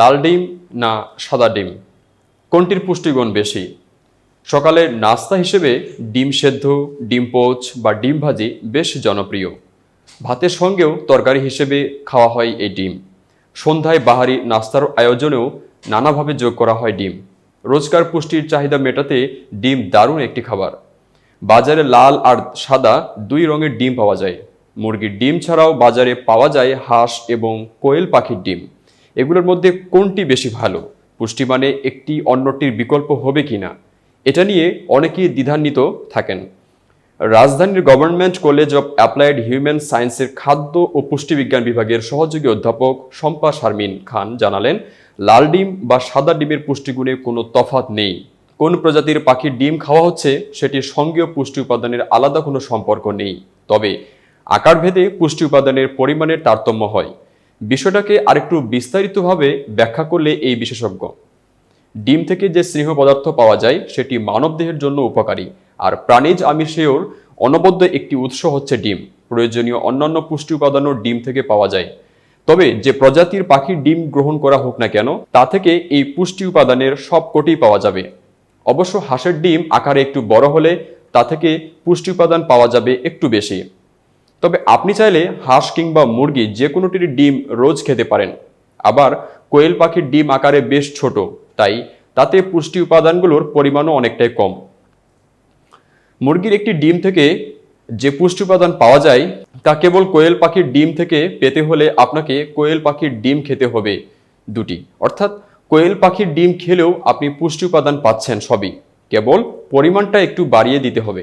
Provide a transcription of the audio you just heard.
লাল ডিম না সাদা ডিম? কোনটির পুষ্টিগুণ বেশি? সকালের নাস্তা হিসেবে ডিম সেদ্ধ, ডিম পোচ বা ডিম ভাজি বেশ জনপ্রিয়। ভাতের সঙ্গেও তরকারি হিসেবে খাওয়া হয় এই ডিম। সন্ধ্যায় বাহারি নাস্তার আয়োজনেও নানাভাবে যোগ করা হয় ডিম। রোজকার পুষ্টির চাহিদা মেটাতে ডিম দারুণ একটি খাবার। বাজারে লাল আর সাদা দুই রঙের ডিম পাওয়া যায়। মুরগির ডিম ছাড়াও বাজারে পাওয়া যায় হাঁস এবং কোয়েল পাখির ডিম। এগুলোর মধ্যে কোনটি বেশি ভালো? পুষ্টিমানে একটি অন্যটির বিকল্প হবে কিনা? এটা নিয়ে অনেকেই দ্বিধান্বিত থাকেন। রাজধানীর government college of applied human সায়েন্সের খাদ্য ও পুষ্টিবিজ্ঞান বিভাগের সহযোগী অধ্যাপক শম্পা শারমিন খান জানালেন, লাল ডিম বা সাদা ডিমের পুষ্টিগুণে কোনো তফাৎ নেই। কোন প্রজাতির পাখির ডিম খাওয়া হচ্ছে সেটির সঙ্গেও পুষ্টি উপাদানের আলাদা কোনো সম্পর্ক নেই। তবে, আকারভেদে পুষ্টি উপাদানের পরিমাণের তারতম্য হয়। বিষয়টাকে আরেকটু বিস্তারিতভাবে ব্যাখ্যা করলে এই বিশেষজ্ঞ। ডিম থেকে যে স্নেহ পদার্থ পাওয়া যায়, সেটি মানবদেহের জন্য উপকারী। আর প্রাণীজ আমিষেয়র অনবদ্য একটি উৎস হচ্ছে ডিম। প্রয়োজনীয় অন্যান্য পুষ্টি উপাদানও ডিম থেকে পাওয়া যায়। তবে যে প্রজাতির পাখির ডিম গ্রহণ করা হোক না কেন, তা থেকে এই পুষ্টি উপাদানের সব সবকটি পাওয়া যাবে। অবশ্য হাঁসের ডিম আকারে একটু বড় হলে তা থেকে পুষ্টি উপাদান পাওয়া যাবে একটু বেশি। তবে আপনি চাইলে হাঁস কিংবা মুরগি যে কোনোটির ডিম রোজ খেতে পারেন। আবার কোয়েল পাখির ডিম আকারে বেশ ছোট, তাই তাতে পুষ্টি উপাদানগুলোর পরিমাণও অনেকটাই কম। মুরগির একটি ডিম থেকে যে পুষ্টি উপাদান পাওয়া যায়, তা কেবল কোয়েল পাখির ডিম থেকে পেতে হলে আপনাকে কোয়েল পাখির ডিম খেতে হবে দুটি। অর্থাৎ কোয়েল পাখির ডিম খেলেও আপনি পুষ্টি উপাদান পাচ্ছেন সবই। কেবল পরিমাণটা একটু বাড়িয়ে দিতে হবে।